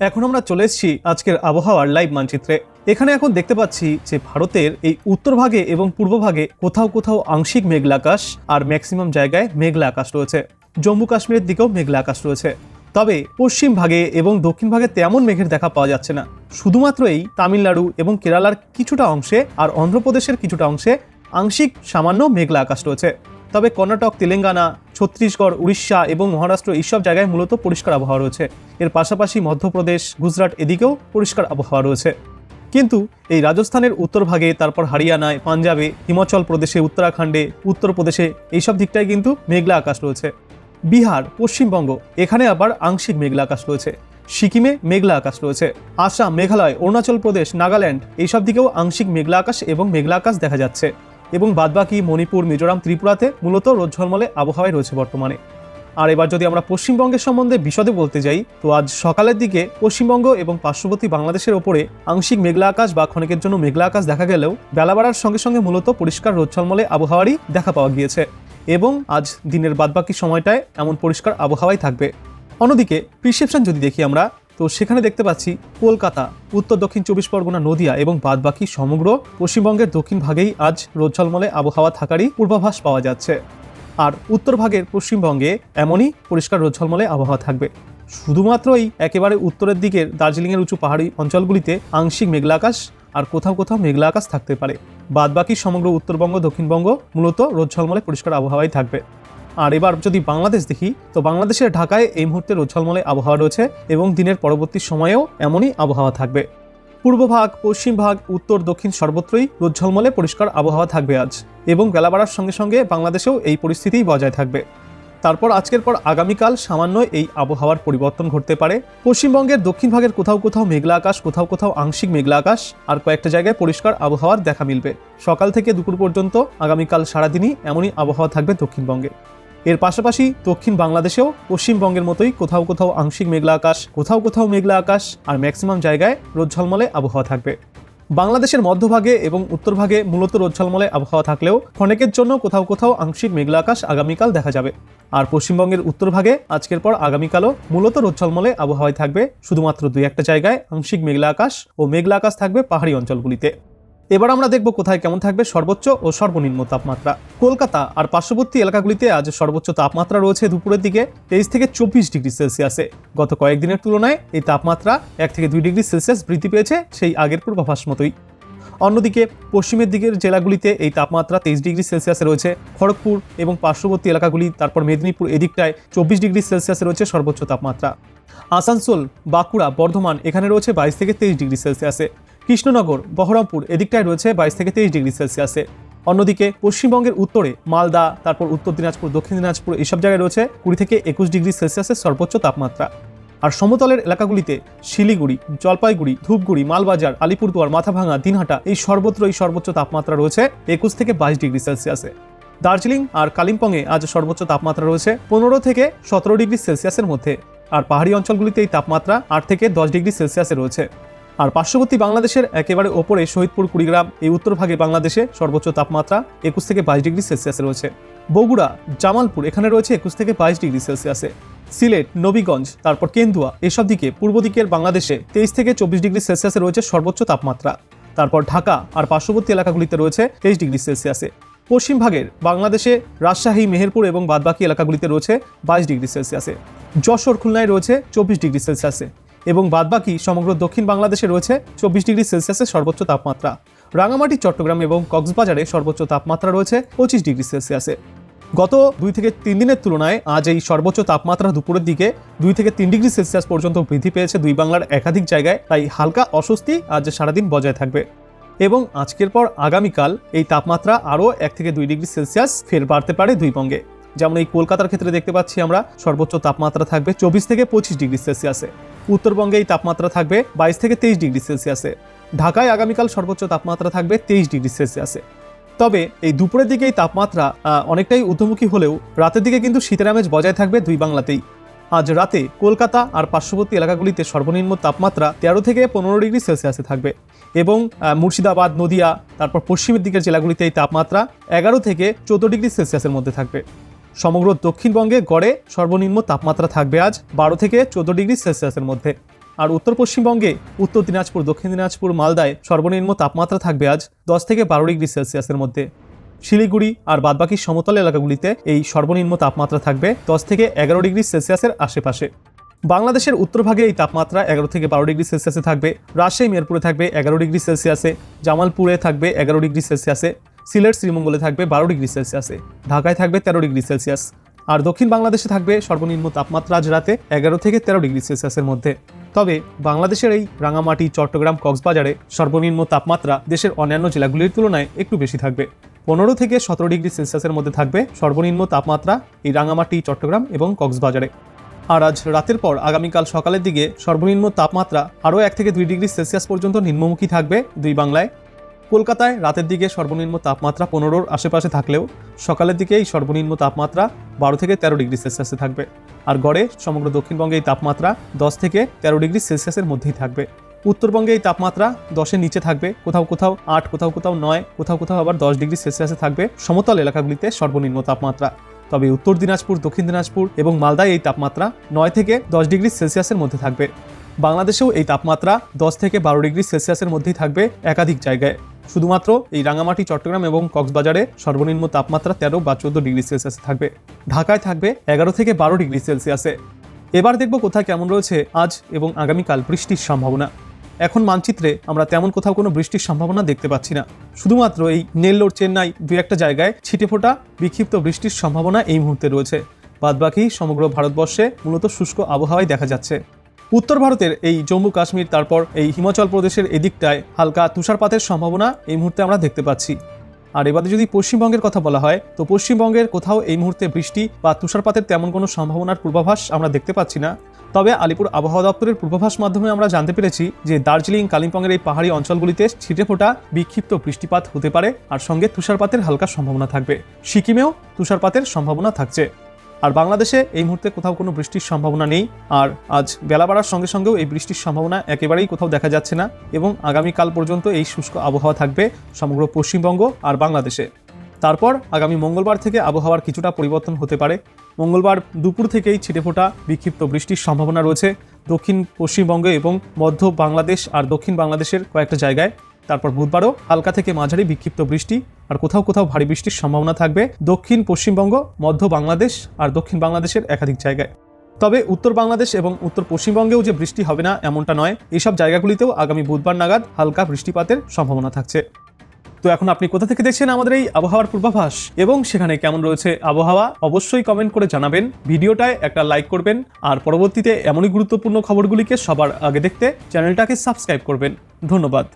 এখন আমরা চলে এসেছি আজকের আবহাওয়ার লাইভ মানচিত্রে। এখানে এখন দেখতে পাচ্ছি যে ভারতের এই উত্তর ভাগে এবং পূর্ব ভাগে কোথাও কোথাও আংশিক মেঘলা আকাশ আর ম্যাক্সিমাম জায়গায় মেঘলা আকাশ রয়েছে। জম্মু কাশ্মীরের দিকেও মেঘলা আকাশ রয়েছে। তবে পশ্চিম ভাগে এবং দক্ষিণ ভাগে তেমন মেঘের দেখা পাওয়া যাচ্ছে না। শুধুমাত্র এই তামিলনাড়ু এবং কেরালার কিছুটা অংশে আর অন্ধ্রপ্রদেশের কিছুটা অংশে আংশিক সামান্য মেঘলা আকাশ রয়েছে। তবে কর্ণাটক, তেলেঙ্গানা ছত্তিশগড়, উড়িষ্যা এবং মহারাষ্ট্র এইসব জায়গায় মূলত পরিষ্কার আবহাওয়া রয়েছে। এর পাশাপাশি মধ্যপ্রদেশ, গুজরাট এদিকেও পরিষ্কার আবহাওয়া রয়েছে। কিন্তু এই রাজস্থানের উত্তর ভাগে, তারপর হরিয়ানায়, পাঞ্জাবে, হিমাচল প্রদেশে, উত্তরাখণ্ডে উত্তরপ্রদেশে এইসব দিকটায় কিন্তু মেঘলা আকাশ রয়েছে। বিহার, পশ্চিমবঙ্গ, এখানে আবার আংশিক মেঘলা আকাশ রয়েছে। সিকিমে মেঘলা আকাশ রয়েছে। আসাম, মেঘালয়, অরুণাচল প্রদেশ, নাগাল্যান্ড এইসব দিকেও আংশিক মেঘলা আকাশ এবং মেঘলা আকাশ দেখা যাচ্ছে। এবং বাদবাকি মণিপুর, মিজোরাম, ত্রিপুরাতে মূলত রোদ ঝলমলে আবহাওয়ায় রয়েছে বর্তমানে। আর এবার যদি আমরা পশ্চিমবঙ্গের সম্বন্ধে বিশদে বলতে যাই, তো আজ সকালের দিকে পশ্চিমবঙ্গ এবং পার্শ্ববর্তী বাংলাদেশের ওপরে আংশিক মেঘলা আকাশ বা ক্ষণিকের জন্য মেঘলা আকাশ দেখা গেলেও বেলা বাড়ার সঙ্গে সঙ্গে মূলত পরিষ্কার রোদ ঝলমলে আবহাওয়ারই দেখা পাওয়া গিয়েছে। এবং আজ দিনের বাদবাকি সময়টায় এমন পরিষ্কার আবহাওয়াই থাকবে। অন্যদিকে প্রিসেপশন যদি দেখি আমরা তো সেখানে দেখতে পাচ্ছি কলকাতা, উত্তর দক্ষিণ চব্বিশ পরগনা, নদিয়া এবং বাদবাকি সমগ্র পশ্চিমবঙ্গের দক্ষিণ ভাগেই আজ রোদ ঝলমলে আবহাওয়া থাকারই পূর্বাভাস পাওয়া যাচ্ছে। আর উত্তর ভাগের পশ্চিমবঙ্গে এমনই পরিষ্কার রোদ ঝলমলে আবহাওয়া থাকবে। শুধুমাত্র এই একেবারে উত্তরের দিকের দার্জিলিংয়ের উঁচু পাহাড়ি অঞ্চলগুলিতে আংশিক মেঘলা আকাশ আর কোথাও কোথাও মেঘলা আকাশ থাকতে পারে। বাদবাকি সমগ্র উত্তরবঙ্গ, দক্ষিণবঙ্গ মূলত রোদ ঝলমলে পরিষ্কার আবহাওয়াই থাকবে। আর এবার যদি বাংলাদেশ দেখি, তো বাংলাদেশের ঢাকায় এই মুহূর্তে রোজ্ঝলমলে আবহাওয়া রয়েছে এবং দিনের পরবর্তী সময়েও এমনই আবহাওয়া থাকবে। পূর্ব ভাগ, পশ্চিম ভাগ, উত্তর, দক্ষিণ সর্বত্রই রোজ্ঝলমলে পরিষ্কার আবহাওয়া থাকবে আজ এবং বেলা বাড়ার সঙ্গে সঙ্গে বাংলাদেশেও এই পরিস্থিতিই বজায় থাকবে। তারপর আজকের পর আগামীকাল সামান্য এই আবহাওয়ার পরিবর্তন ঘটতে পারে। পশ্চিমবঙ্গের দক্ষিণ ভাগের কোথাও কোথাও মেঘলা আকাশ, কোথাও কোথাও আংশিক মেঘলা আকাশ আর কয়েকটা জায়গায় পরিষ্কার আবহাওয়ার দেখা মিলবে। সকাল থেকে দুপুর পর্যন্ত আগামীকাল সারাদিনই এমনই আবহাওয়া থাকবে দক্ষিণবঙ্গে। এর পাশাপাশি দক্ষিণ বাংলাদেশেও পশ্চিমবঙ্গের মতোই কোথাও কোথাও আংশিক মেঘলা আকাশ, কোথাও কোথাও মেঘলা আকাশ আর ম্যাক্সিমাম জায়গায় রোদ ঝলমলে আবহাওয়া থাকবে। বাংলাদেশের মধ্যভাগে এবং উত্তরভাগে মূলত রোদ ঝলমলে আবহাওয়া থাকলেও ক্ষণেকের জন্য কোথাও কোথাও আংশিক মেঘলা আকাশ আগামীকাল দেখা যাবে। আর পশ্চিমবঙ্গের উত্তরভাগে আজকের পর আগামীকালও মূলত রোদ ঝলমলে আবহাওয়ায় থাকবে শুধুমাত্র দুই একটা জায়গায় আংশিক মেঘলা আকাশ ও মেঘলা আকাশ থাকবে পাহাড়ি অঞ্চলগুলিতে। এবার আমরা দেখব কোথায় কেমন থাকবে সর্বোচ্চ ও সর্বনিম্ন তাপমাত্রা। কলকাতা আর পার্শ্ববর্তী এলাকাগুলিতে আজ সর্বোচ্চ তাপমাত্রা রয়েছে দুপুরের দিকে তেইশ থেকে চব্বিশ ডিগ্রি সেলসিয়াসে। গত কয়েকদিনের তুলনায় এই তাপমাত্রা এক থেকে দুই ডিগ্রি সেলসিয়াস বৃদ্ধি পেয়েছে সেই আগের পূর্বাভাস মতোই। অন্যদিকে পশ্চিমের দিকের জেলাগুলিতে এই তাপমাত্রা তেইশ ডিগ্রি সেলসিয়াসে রয়েছে। খড়গপুর এবং পার্শ্ববর্তী এলাকাগুলি, তারপর মেদিনীপুর এদিকটায় চব্বিশ ডিগ্রি সেলসিয়াসে রয়েছে সর্বোচ্চ তাপমাত্রা। আসানসোল, বাঁকুড়া, বর্ধমান এখানে রয়েছে বাইশ থেকে তেইশ ডিগ্রি সেলসিয়াসে। কৃষ্ণনগর, বহরমপুর এদিকটায় রয়েছে বাইশ থেকে তেইশ ডিগ্রি সেলসিয়াসে। অন্যদিকে পশ্চিমবঙ্গের উত্তরে মালদা, তারপর উত্তর দিনাজপুর, দক্ষিণ দিনাজপুর এইসব জায়গায় রয়েছে কুড়ি থেকে একুশ ডিগ্রি সেলসিয়াসের সর্বোচ্চ তাপমাত্রা। আর সমতলের এলাকাগুলিতে শিলিগুড়ি, জলপাইগুড়ি, ধূপগুড়ি, মালবাজার, আলিপুরদুয়ার মাথাভাঙা দিনহাটা এই সর্বত্র এই সর্বোচ্চ তাপমাত্রা রয়েছে একুশ থেকে বাইশ ডিগ্রি সেলসিয়াসে। দার্জিলিং আর কালিম্পংয়ে আজ সর্বোচ্চ তাপমাত্রা রয়েছে পনেরো থেকে সতেরো ডিগ্রি সেলসিয়াসের মধ্যে। আর পাহাড়ি অঞ্চলগুলিতে এই তাপমাত্রা আট থেকে দশ ডিগ্রি সেলসিয়াসে রয়েছে। আর পার্শ্ববর্তী বাংলাদেশের একেবারে ওপরে শহীদপুর, কুড়িগ্রাম, এই উত্তরভাগে বাংলাদেশে সর্বোচ্চ তাপমাত্রা একুশ থেকে বাইশ ডিগ্রি সেলসিয়াসে রয়েছে। বগুড়া, জামালপুর, এখানে রয়েছে একুশ থেকে বাইশ ডিগ্রি সেলসিয়াসে। সিলেট, নবীগঞ্জ, তারপর কেন্দুয়া, এসব দিকে পূর্ব দিকের বাংলাদেশে তেইশ থেকে চব্বিশ ডিগ্রি সেলসিয়াসে রয়েছে সর্বোচ্চ তাপমাত্রা। তারপর ঢাকা আর পার্শ্ববর্তী এলাকাগুলিতে রয়েছে তেইশ ডিগ্রি সেলসিয়াসে। পশ্চিম ভাগের বাংলাদেশে রাজশাহী, মেহেরপুর এবং বাদবাকি এলাকাগুলিতে রয়েছে বাইশ ডিগ্রি সেলসিয়াসে। যশোর, খুলনায় রয়েছে চব্বিশ ডিগ্রি সেলসিয়াসে। এবং বাদবাকি সমগ্র দক্ষিণ বাংলাদেশে রয়েছে চব্বিশ ডিগ্রি সেলসিয়াসের সর্বোচ্চ তাপমাত্রা। রাঙামাটি, চট্টগ্রাম এবং কক্সবাজারে সর্বোচ্চ তাপমাত্রা রয়েছে পঁচিশ ডিগ্রি সেলসিয়াসে। গত দুই থেকে তিন দিনের তুলনায় আজ এই সর্বোচ্চ তাপমাত্রা দুপুরের দিকে দুই থেকে তিন ডিগ্রি সেলসিয়াস পর্যন্ত বৃদ্ধি পেয়েছে দুই বাংলার একাধিক জায়গায়, তাই হালকা অস্বস্তি আজ সারাদিন বজায় থাকবে। এবং আজকের পর আগামীকাল এই তাপমাত্রা আরও এক থেকে দুই ডিগ্রি সেলসিয়াস ফের বাড়তে পারে দুই বঙ্গে। যেমন এই কলকাতার ক্ষেত্রে দেখতে পাচ্ছি আমরা, সর্বোচ্চ তাপমাত্রা থাকবে চব্বিশ থেকে পঁচিশ ডিগ্রি সেলসিয়াসে। উত্তরবঙ্গে এই তাপমাত্রা থাকবে বাইশ থেকে তেইশ ডিগ্রি সেলসিয়াসে। ঢাকায় আগামীকাল সর্বোচ্চ তাপমাত্রা থাকবে তেইশ ডিগ্রি সেলসিয়াসে। তবে এই দুপুরের দিকে এই তাপমাত্রা অনেকটাই ঊর্ধ্বমুখী হলেও রাতের দিকে কিন্তু শীতের আমেজ বজায় থাকবে দুই বাংলাতেই। আজ রাতে কলকাতা আর পার্শ্ববর্তী এলাকাগুলিতে সর্বনিম্ন তাপমাত্রা তেরো থেকে পনেরো ডিগ্রি সেলসিয়াসে থাকবে এবং মুর্শিদাবাদ, নদিয়া, তারপর পশ্চিমের দিকের জেলাগুলিতে এই তাপমাত্রা এগারো থেকে চোদ্দ ডিগ্রি সেলসিয়াসের মধ্যে থাকবে। সমগ্র দক্ষিণবঙ্গে গড়ে সর্বনিম্ন তাপমাত্রা থাকবে আজ বারো থেকে চোদ্দ ডিগ্রি সেলসিয়াসের মধ্যে। আর উত্তর পশ্চিমবঙ্গে উত্তর দিনাজপুর, দক্ষিণ দিনাজপুর, মালদায় সর্বনিম্ন তাপমাত্রা থাকবে আজ দশ থেকে বারো ডিগ্রি সেলসিয়াসের মধ্যে। শিলিগুড়ি আর বাদবাকি সমতল এলাকাগুলিতে এই সর্বনিম্ন তাপমাত্রা থাকবে দশ থেকে এগারো ডিগ্রি সেলসিয়াসের আশেপাশে। বাংলাদেশের উত্তরভাগে এই তাপমাত্রা এগারো থেকে বারো ডিগ্রি সেলসিয়াসে থাকবে। রাজশাহী মেরপুরে থাকবে এগারো ডিগ্রি সেলসিয়াসে। জামালপুরে থাকবে এগারো ডিগ্রি সেলসিয়াসে। সিলেট শ্রীমঙ্গলে থাকবে বারো ডিগ্রি সেলসিয়াসে, ঢাকায় থাকবে তেরো ডিগ্রি সেলসিয়াস, আর দক্ষিণ বাংলাদেশে থাকবে সর্বনিম্ন তাপমাত্রা আজ রাতে এগারো থেকে তেরো ডিগ্রি সেলসিয়াসের মধ্যে। তবে বাংলাদেশের এই রাঙামাটি, চট্টগ্রাম, কক্সবাজারে সর্বনিম্ন তাপমাত্রা দেশের অন্যান্য জেলাগুলির তুলনায় একটু বেশি থাকবে। পনেরো থেকে সতেরো ডিগ্রি সেলসিয়াসের মধ্যে থাকবে সর্বনিম্ন তাপমাত্রা এই রাঙামাটি, চট্টগ্রাম এবং কক্সবাজারে। আর আজ রাতের পর আগামীকাল সকালের দিকে সর্বনিম্ন তাপমাত্রা আরও এক থেকে দুই ডিগ্রি সেলসিয়াস পর্যন্ত নিম্নমুখী থাকবে দুই বাংলায়। কলকাতায় রাতের দিকে সর্বনিম্ন তাপমাত্রা পনেরোর আশেপাশে থাকলেও সকালের দিকে এই সর্বনিম্ন তাপমাত্রা বারো থেকে তেরো ডিগ্রি সেলসিয়াসে থাকবে। আর গড়ে সমগ্র দক্ষিণবঙ্গে এই তাপমাত্রা দশ থেকে তেরো ডিগ্রি সেলসিয়াসের মধ্যেই থাকবে। উত্তরবঙ্গে এই তাপমাত্রা দশের নিচে থাকবে। কোথাও কোথাও আট, কোথাও কোথাও নয়, কোথাও কোথাও আবার দশ ডিগ্রি সেলসিয়াসে থাকবে সমতল এলাকাগুলিতে সর্বনিম্ন তাপমাত্রা। তবে উত্তর দিনাজপুর, দক্ষিণ দিনাজপুর এবং মালদায় এই তাপমাত্রা নয় থেকে দশ ডিগ্রি সেলসিয়াসের মধ্যে থাকবে। বাংলাদেশেও এই তাপমাত্রা দশ থেকে বারো ডিগ্রি সেলসিয়াসের মধ্যেই থাকবে একাধিক জায়গায়। শুধুমাত্র এই রাঙামাটি, চট্টগ্রাম এবং কক্সবাজারে সর্বনিম্ন তাপমাত্রা তেরো বা চোদ্দ ডিগ্রি সেলসিয়াসে থাকবে। ঢাকায় থাকবে এগারো থেকে বারো ডিগ্রি সেলসিয়াসে। এবার দেখব কোথায় কেমন রয়েছে আজ এবং আগামীকাল বৃষ্টির সম্ভাবনা। এখন মানচিত্রে আমরা তেমন কোথাও কোনো বৃষ্টির সম্ভাবনা দেখতে পাচ্ছি না। শুধুমাত্র এই নেল্লোর চেন্নাই দুই একটা জায়গায় ছিটে ফোটা বিক্ষিপ্ত বৃষ্টির সম্ভাবনা এই মুহূর্তে রয়েছে। বাদবাকি সমগ্র ভারতবর্ষে মূলত শুষ্ক আবহাওয়াই দেখা যাচ্ছে। উত্তর ভারতের এই জম্মু কাশ্মীর, তারপর এই হিমাচল প্রদেশের এদিকটায় হালকা তুষারপাতের সম্ভাবনা এই মুহূর্তে আমরা দেখতে পাচ্ছি। আর এবারে যদি পশ্চিমবঙ্গের কথা বলা হয়, তো পশ্চিমবঙ্গের কোথাও এই মুহূর্তে বৃষ্টি বা তুষারপাতের তেমন কোনো সম্ভাবনার পূর্বাভাস আমরা দেখতে পাচ্ছি না। তবে আলিপুর আবহাওয়া দপ্তরের পূর্বাভাস মাধ্যমে আমরা জানতে পেরেছি যে দার্জিলিং, কালিম্পংয়ের এই পাহাড়ি অঞ্চলগুলিতে ছিটে ফোটা বিক্ষিপ্ত বৃষ্টিপাত হতে পারে, আর সঙ্গে তুষারপাতের হালকা সম্ভাবনা থাকবে। সিকিমেও তুষারপাতের সম্ভাবনা থাকছে। আর বাংলাদেশে এই মুহূর্তে কোথাও কোনো বৃষ্টির সম্ভাবনা নেই। আর আজ বেলা বাড়ার সঙ্গে সঙ্গেও এই বৃষ্টির সম্ভাবনা একেবারেই কোথাও দেখা যাচ্ছে না এবং আগামীকাল পর্যন্ত এই শুষ্ক আবহাওয়া থাকবে সমগ্র পশ্চিমবঙ্গ আর বাংলাদেশে। তারপর আগামী মঙ্গলবার থেকে আবহাওয়ার কিছুটা পরিবর্তন হতে পারে। মঙ্গলবার দুপুর থেকেই ছিটেফোঁটা বিক্ষিপ্ত বৃষ্টির সম্ভাবনা রয়েছে। দক্ষিণ পশ্চিমবঙ্গে এবং মধ্য বাংলাদেশ আর দক্ষিণ বাংলাদেশের কয়েকটা জায়গায় তারপর বুধবারও হালকা থেকে মাঝারি বিক্ষিপ্ত বৃষ্টি আর কোথাও কোথাও ভারী বৃষ্টির সম্ভাবনা থাকবে দক্ষিণ, পশ্চিমবঙ্গ, মধ্য বাংলাদেশ আর দক্ষিণ বাংলাদেশের একাধিক জায়গায়। তবে উত্তর বাংলাদেশ এবং উত্তর পশ্চিমবঙ্গেও যে বৃষ্টি হবে না এমনটা নয় এইসব জায়গাগুলিতেও আগামী বুধবার নাগাদ হালকা বৃষ্টিপাতের সম্ভাবনা থাকছে। তো এখন আপনি কোথা থেকে দেখছেন আমাদের এই আবহাওয়ার পূর্বাভাস এবং সেখানে কেমন রয়েছে আবহাওয়া, অবশ্যই কমেন্ট করে জানাবেন। ভিডিওটায় একটা লাইক করবেন আর পরবর্তীতে এমনই গুরুত্বপূর্ণ খবরগুলিকে সবার আগে দেখতে চ্যানেলটাকে সাবস্ক্রাইব করবেন। ধন্যবাদ।